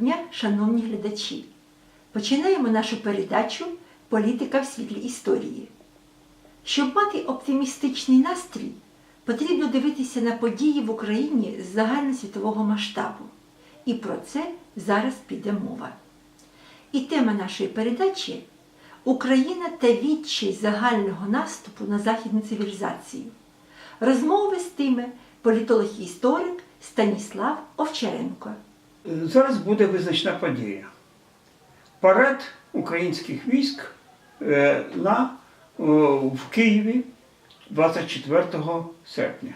дня, шановні глядачі! Починаємо нашу передачу Політика в світлі історії. Щоб мати оптимістичний настрій, потрібно дивитися на події в Україні з загальносвітового масштабу. І про це зараз піде мова. І тема нашої передачі Україна та відчай загального наступу на західну цивілізацію. Розмови вестиме політолог і історик Станіслав Овчаренко. Зараз буде визначна подія. Парад українських військ е, на, в Києві 24 серпня.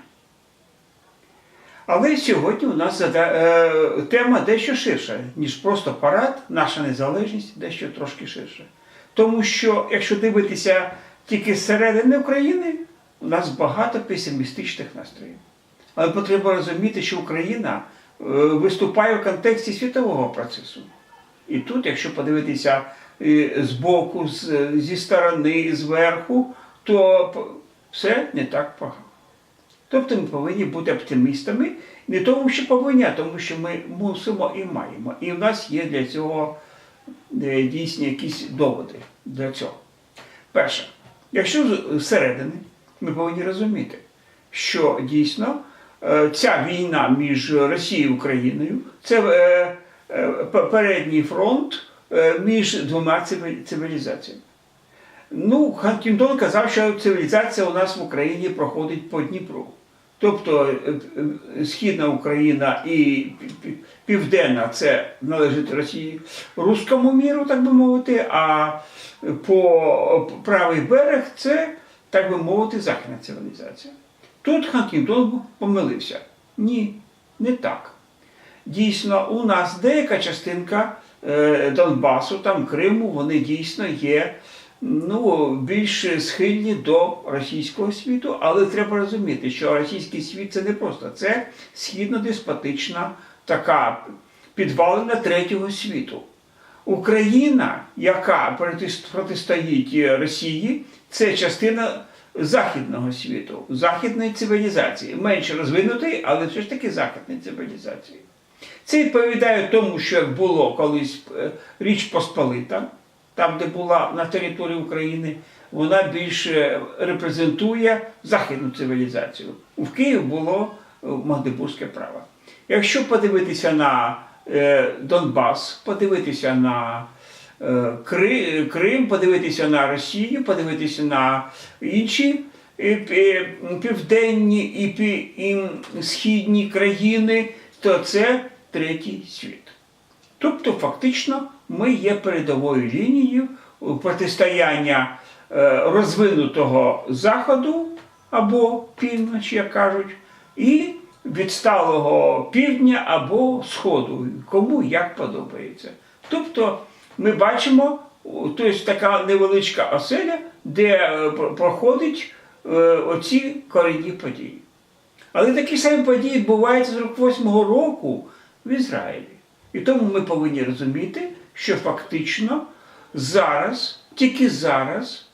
Але сьогодні у нас е, тема дещо ширша, ніж просто парад, наша незалежність дещо трошки ширша. Тому що, якщо дивитися тільки зсередини України, у нас багато песимістичних настроїв. Але потрібно розуміти, що Україна виступає в контексті світового процесу. І тут, якщо подивитися е, збоку, зі сторони, зверху, то все не так погано. Тобто ми повинні бути оптимістами, не тому, що повинні, а тому, що ми мусимо і маємо. І в нас є для цього е, дійсні якісь доводи для цього. Перше, якщо з- зсередини, ми повинні розуміти, що дійсно е, ця війна між Росією і Україною це е, е, передній фронт е, між двома цивілізаціями. Ну, Хантінгтон казав, що цивілізація у нас в Україні проходить по Дніпру. Тобто е, е, Східна Україна і пі- пі- Південна це належить Росії руському міру, так би мовити, а по правий берег це, так би мовити, західна цивілізація. Тут Хантінгтон помилився. Ні, не так. Дійсно, у нас деяка частинка е, Донбасу, там Криму, вони дійсно є ну, більш схильні до російського світу, але треба розуміти, що російський світ це не просто це східно-деспотична така підвалина третього світу. Україна, яка протис- протистоїть Росії, це частина західного світу, західної цивілізації, менше розвинутої, але все ж таки західної цивілізації. Це відповідає тому, що було колись е, Річ Посполита, там, де була на території України, вона більше репрезентує західну цивілізацію. У Києві було е, Магдебурзьке право. Якщо подивитися на е, Донбас, подивитися на Крим, подивитися на Росію, подивитися на інші південні і, східні країни, то це третій світ. Тобто, фактично, ми є передовою лінією протистояння е, розвинутого Заходу або півночі, як кажуть, і відсталого півдня або Сходу, кому як подобається. Тобто ми бачимо тобто, така невеличка оселя, де е, про- проходять е, оці корінні події. Але такі самі події відбуваються з 48-го року в Ізраїлі. І тому ми повинні розуміти, що фактично зараз, тільки зараз,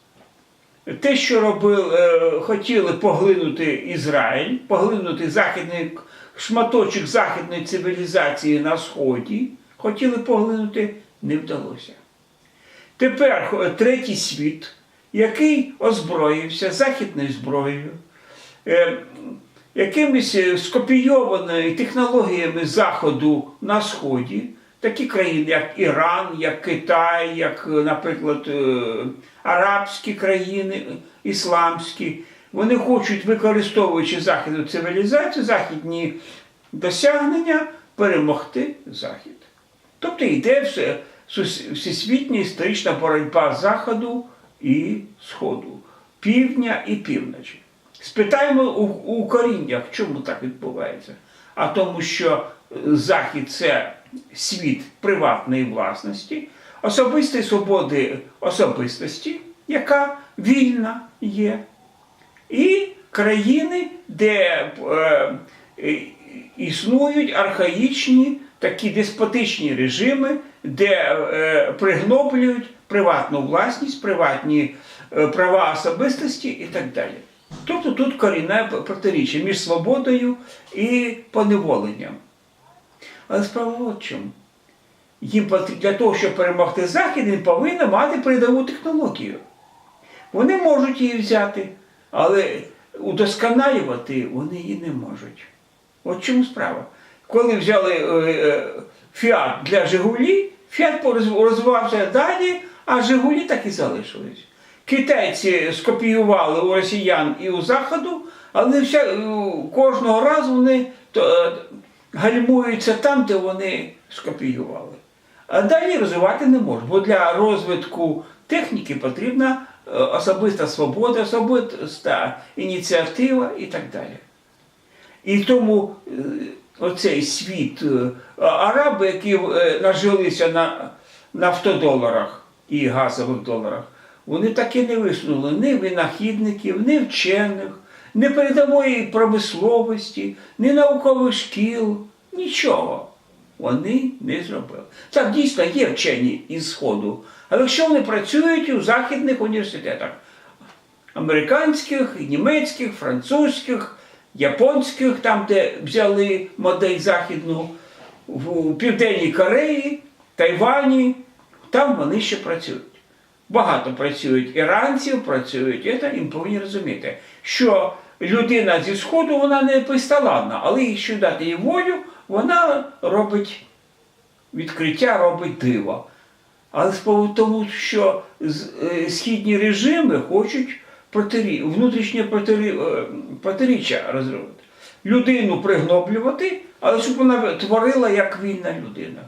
те, що робили, е, хотіли поглинути Ізраїль, поглинути західний шматочок західної цивілізації на Сході, хотіли поглинути, не вдалося. Тепер третій світ, який озброївся західною зброєю, е, якимись е, скопійованими технологіями Заходу на Сході, такі країни, як Іран, як Китай, як, е, наприклад, е, арабські країни, е, ісламські, вони хочуть, використовуючи західну цивілізацію, західні досягнення, перемогти Захід. Тобто йде все, всесвітня історична боротьба Заходу і Сходу, півдня і півночі. Спитаємо у, у коріннях, чому так відбувається. А тому, що е, Захід це світ приватної власності, особистої свободи особистості, яка вільна є, і країни, де е, існують архаїчні такі деспотичні режими, де е, пригноблюють приватну власність, приватні е, права особистості і так далі. Тобто тут корінне протиріччя між свободою і поневоленням. Але справа от чому. їм для того, щоб перемогти Захід, він повинен мати передову технологію. Вони можуть її взяти, але удосконалювати вони її не можуть. От чому справа. Коли взяли е, е, Фіат для Жигулі, Фіат розвивався далі, а Жигулі так і залишились. Китайці скопіювали у росіян і у Заходу, але вся, е, кожного разу вони то, е, гальмуються там, де вони скопіювали. А далі розвивати не можуть, бо для розвитку техніки потрібна е, особиста свобода, особиста ініціатива і так далі. І тому оцей світ, е, араби, які е, нажилися на нафтодоларах і газових доларах, вони так і не висунули ні винахідників, ні вчених, ні передової промисловості, ні наукових шкіл, нічого. Вони не зробили. Так, дійсно є вчені із Сходу, але якщо вони працюють у західних університетах, американських, німецьких, французьких, японських, там, де взяли модель західну, в Південній Кореї, Тайвані, там вони ще працюють. Багато працюють іранців, працюють, це їм повинні розуміти, що людина зі Сходу вона не безталанна, але якщо дати їй волю, вона робить відкриття, робить диво. Але тому, що е, східні режими хочуть протирі, внутрішнє протирі, е, протиріччя розробити. Людину пригноблювати, але щоб вона творила як вільна людина.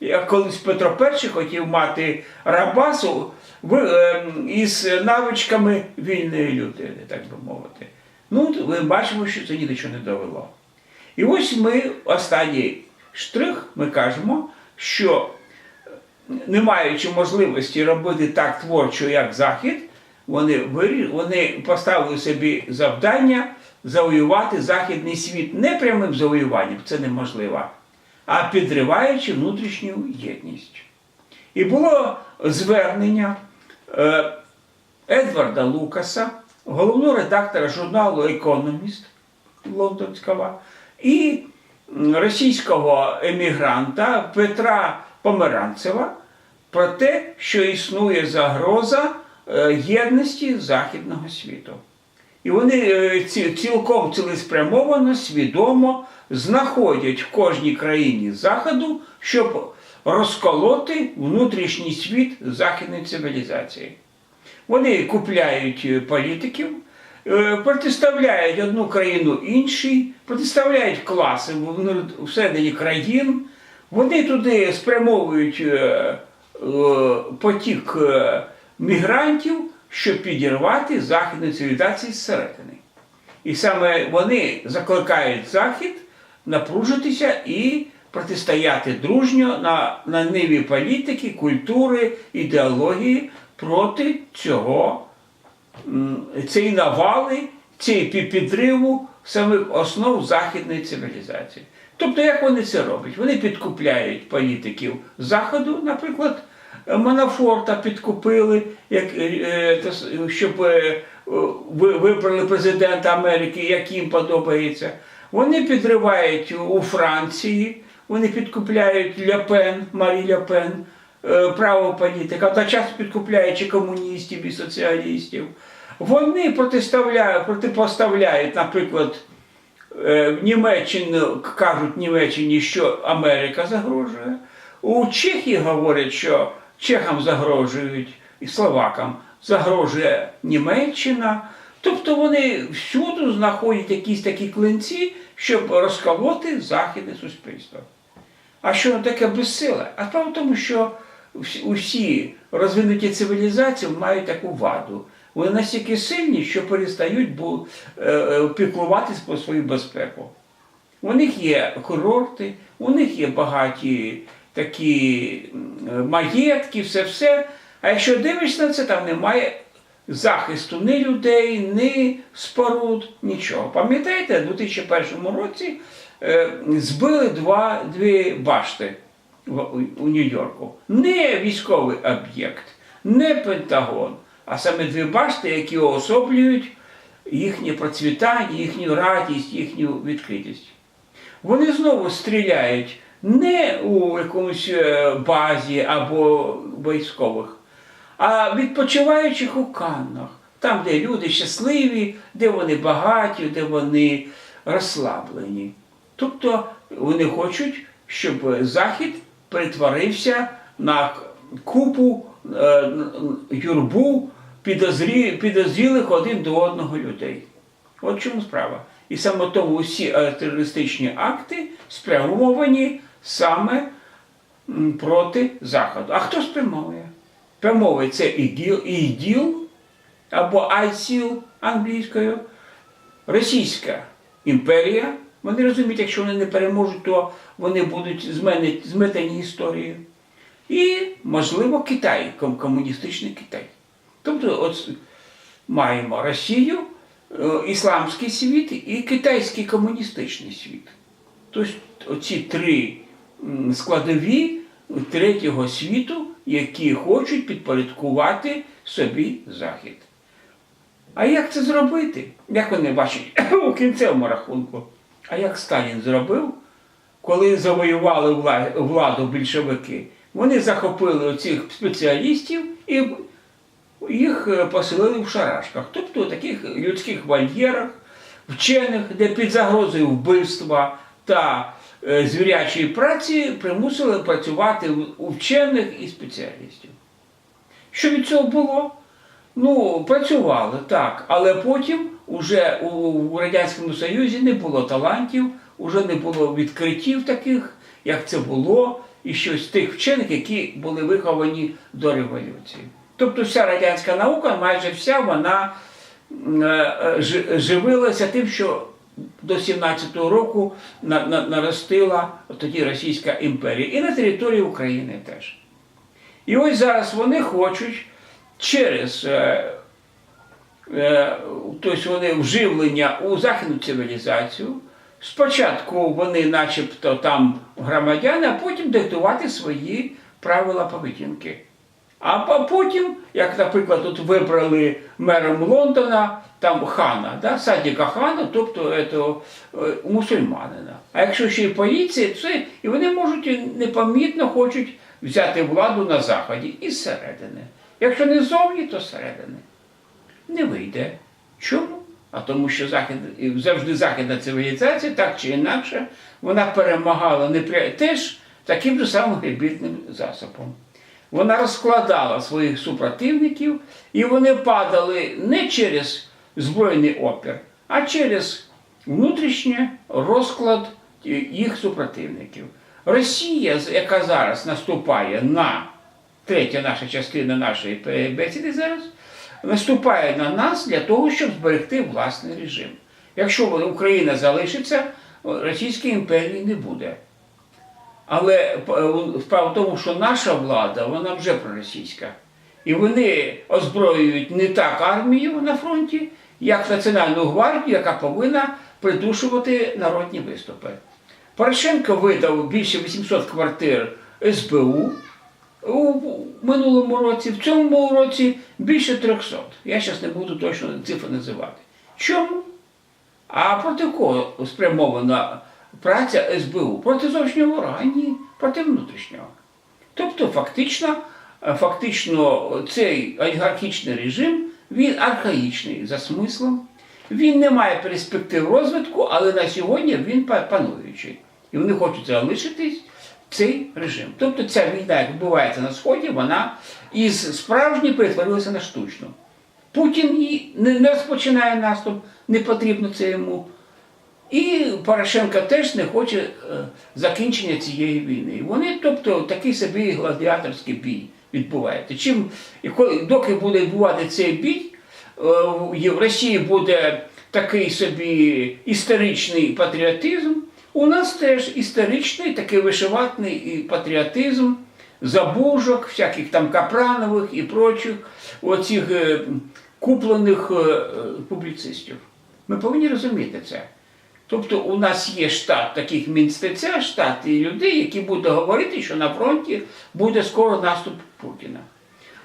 Як колись Петро І хотів мати рабасу е, із навичками вільної людини, так би мовити. Ну, ми бачимо, що це ні до чого не довело. І ось ми, останній штрих, ми кажемо, що не маючи можливості робити так творчо, як Захід, вони, вони поставили собі завдання завоювати західний світ не прямим завоюванням, це неможливо, а підриваючи внутрішню єдність. І було звернення е, Едварда Лукаса, головного редактора журналу Економіст лондонського, і російського емігранта Петра Померанцева про те, що існує загроза єдності західного світу. І вони е, цілком цілеспрямовано, свідомо знаходять в кожній країні Заходу, щоб розколоти внутрішній світ західної цивілізації. Вони купляють е, політиків, е, протиставляють одну країну іншій, протиставляють класи всередині країн. Вони туди спрямовують е, е, потік е, мігрантів, щоб підірвати західну цивілізацію зсередини. І саме вони закликають Захід напружитися і протистояти дружньо на, на ниві політики, культури, ідеології проти цього, цієї навали, цієї підриву самих основ західної цивілізації. Тобто, як вони це роблять? Вони підкупляють політиків Заходу, наприклад, Манафорта підкупили, як, е, щоб е, вибрали президента Америки, як їм подобається. Вони підривають у Франції, вони підкупляють Ляпен, Марі Ляпен, е, право політика, та часто підкупляючи комуністів і соціалістів. Вони протипоставляють, наприклад, е, в Німеччині кажуть Німеччині, що Америка загрожує. У Чехії говорять, що чехам загрожують і словакам загрожує Німеччина. Тобто вони всюди знаходять якісь такі клинці, щоб розколоти західне суспільство. А що таке безсиле? А справа в тому, що усі розвинуті цивілізації мають таку ваду. Вони настільки сильні, що перестають е, е, піклуватись про свою безпеку. У них є курорти, у них є багаті такі маєтки, все все. А якщо дивишся на це, там немає захисту ні людей, ні споруд, нічого. Пам'ятаєте, у 2001 році е, збили два, дві башти у, Нью-Йорку. Не військовий об'єкт, не Пентагон, а саме дві башти, які уособлюють їхнє процвітання, їхню радість, їхню відкритість. Вони знову стріляють не у якомусь е, базі або військових, а відпочиваючих у Каннах, там, де люди щасливі, де вони багаті, де вони розслаблені. Тобто вони хочуть, щоб Захід перетворився на купу е, юрбу підозрі, підозрілих один до одного людей. От чому справа. І саме тому усі терористичні акти спрямовані саме проти Заходу. А хто спрямовує? Спрямовує це ІДІЛ, ІДІЛ або ISIL англійською, Російська імперія. Вони розуміють, якщо вони не переможуть, то вони будуть зметені історією. І, можливо, Китай, комуністичний Китай. Тобто, от маємо Росію, е, ісламський світ і китайський комуністичний світ. Тобто оці три складові третього світу, які хочуть підпорядкувати собі Захід. А як це зробити? Як вони бачать у кінцевому рахунку? А як Сталін зробив, коли завоювали владу більшовики? Вони захопили оцих спеціалістів і їх е, поселили в шарашках, тобто у таких людських вольєрах, вчених, де під загрозою вбивства та звірячої праці примусили працювати у- вчених і спеціалістів. Що від цього було? Ну, працювали так, але потім уже у, Радянському Союзі не було талантів, уже не було відкриттів таких, як це було, і щось тих вчених, які були виховані до революції. Тобто вся радянська наука, майже вся вона е, е, жи- живилася тим, що до 17-го року на- на- наростила тоді Російська імперія, і на території України теж. І ось зараз вони хочуть через е, е, тобто вони вживлення у західну цивілізацію. Спочатку вони, начебто, там громадяни, а потім диктувати свої правила поведінки. А потім, як, наприклад, тут вибрали мером Лондона, там хана, да, садіка хана, тобто ето, е, мусульманина. А якщо ще й поліція, це і вони можуть непомітно хочуть взяти владу на заході і зсередини. Якщо не ззовні, то зсередини. Не вийде. Чому? А тому, що захід, завжди західна цивілізація, так чи інакше, вона перемагала непря... теж таким же самим гібридним засобом. Вона розкладала своїх супротивників, і вони падали не через збройний опір, а через внутрішній розклад їх супротивників. Росія, яка зараз наступає на третя наша частина нашої бесіди зараз, наступає на нас для того, щоб зберегти власний режим. Якщо Україна залишиться, Російської імперії не буде. Але п- справа в тому, що наша влада, вона вже проросійська. І вони озброюють не так армію на фронті, як Національну гвардію, яка повинна придушувати народні виступи. Порошенко видав більше 800 квартир СБУ у минулому році, в цьому році більше 300. Я зараз не буду точно цифри називати. Чому? А проти кого спрямована праця СБУ? Проти зовнішнього ворога? Ні, проти внутрішнього. Тобто, фактично, е, фактично цей олігархічний режим, він архаїчний за смислом, він не має перспектив розвитку, але на сьогодні він пануючий. І вони хочуть залишитись цей режим. Тобто ця війна, як відбувається на Сході, вона із справжньої перетворилася на штучну. Путін не, не розпочинає наступ, не потрібно це йому. І Порошенко теж не хоче е, закінчення цієї війни. Вони, тобто, такий собі гладіаторський бій відбувається. Чим, доки буде відбувати цей бій, е, в Росії буде такий собі історичний патріотизм, у нас теж історичний такий вишиватний патріотизм, забужок, всяких там капранових і прочих, оцих е, куплених публіцистів. Ми повинні розуміти це. Тобто у нас є штат таких мінстеця, штат і людей, які будуть говорити, що на фронті буде скоро наступ Путіна.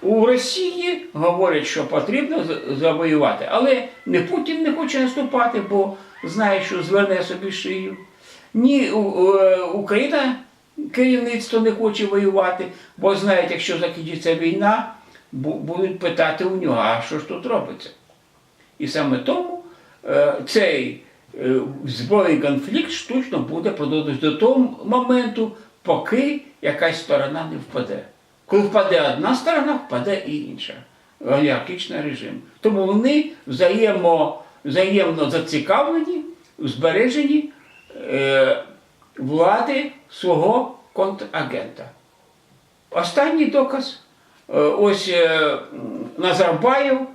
У Росії говорять, що потрібно завоювати, але не Путін не хоче наступати, бо знає, що зверне собі шию. Ні, е, Україна керівництво не хоче воювати, бо знають, якщо закінчиться війна, будуть питати у нього, а що ж тут робиться? І саме тому е, цей збройний конфлікт штучно буде продовжуватися до того моменту, поки якась сторона не впаде. Коли впаде одна сторона, впаде і інша. Олігархічний режим. Тому вони взаємо, взаємно зацікавлені у збереженні е, влади свого контрагента. Останній доказ. Е, Ось е, Назарбаєв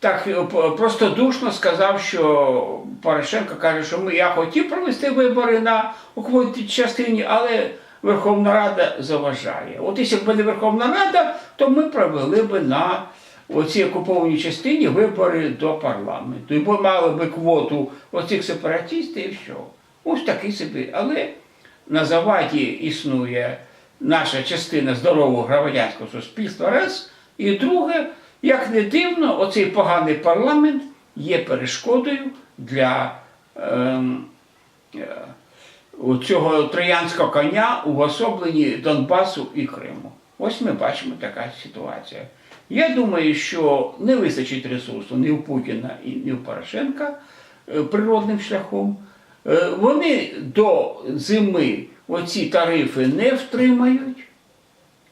так е, простодушно сказав, що Порошенко каже, що ми, я хотів провести вибори на окупованій частині, але Верховна Рада заважає. От якщо б не Верховна Рада, то ми провели б на оцій окупованій частині вибори до парламенту. І мали би квоту оцих сепаратистів і все. Ось такий собі. Але на заваді існує наша частина здорового громадянського суспільства, раз. І друге, як не дивно, оцей поганий парламент є перешкодою для ем, е, цього троянського коня у особленні Донбасу і Криму. Ось ми бачимо така ситуація. Я думаю, що не вистачить ресурсу ні у Путіна ні у Порошенка е, природним шляхом. Е, Вони до зими оці тарифи не втримають,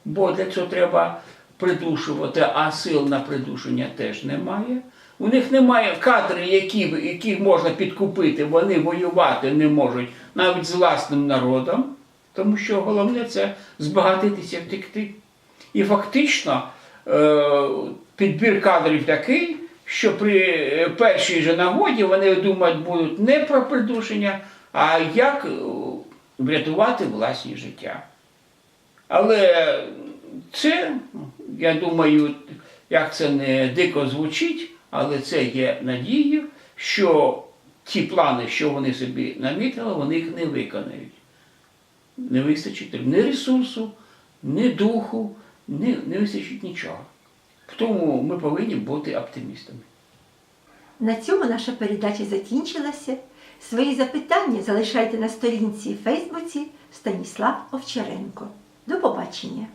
бо для цього треба придушувати, а сил на придушення теж немає. У них немає кадрів, які, які можна підкупити, вони воювати не можуть навіть з власним народом, тому що головне це збагатитися, втекти. І фактично е, підбір кадрів такий, що при е, першій же нагоді вони думають будуть не про придушення, а як е, врятувати власні життя. Але це, я думаю, як це не дико звучить, але це є надією, що ті плани, що вони собі намітили, вони їх не виконають. Не вистачить ні ресурсу, ні духу, ні, не вистачить нічого. Тому ми повинні бути оптимістами. На цьому наша передача закінчилася. Свої запитання залишайте на сторінці в Фейсбуці Станіслав Овчаренко. До побачення!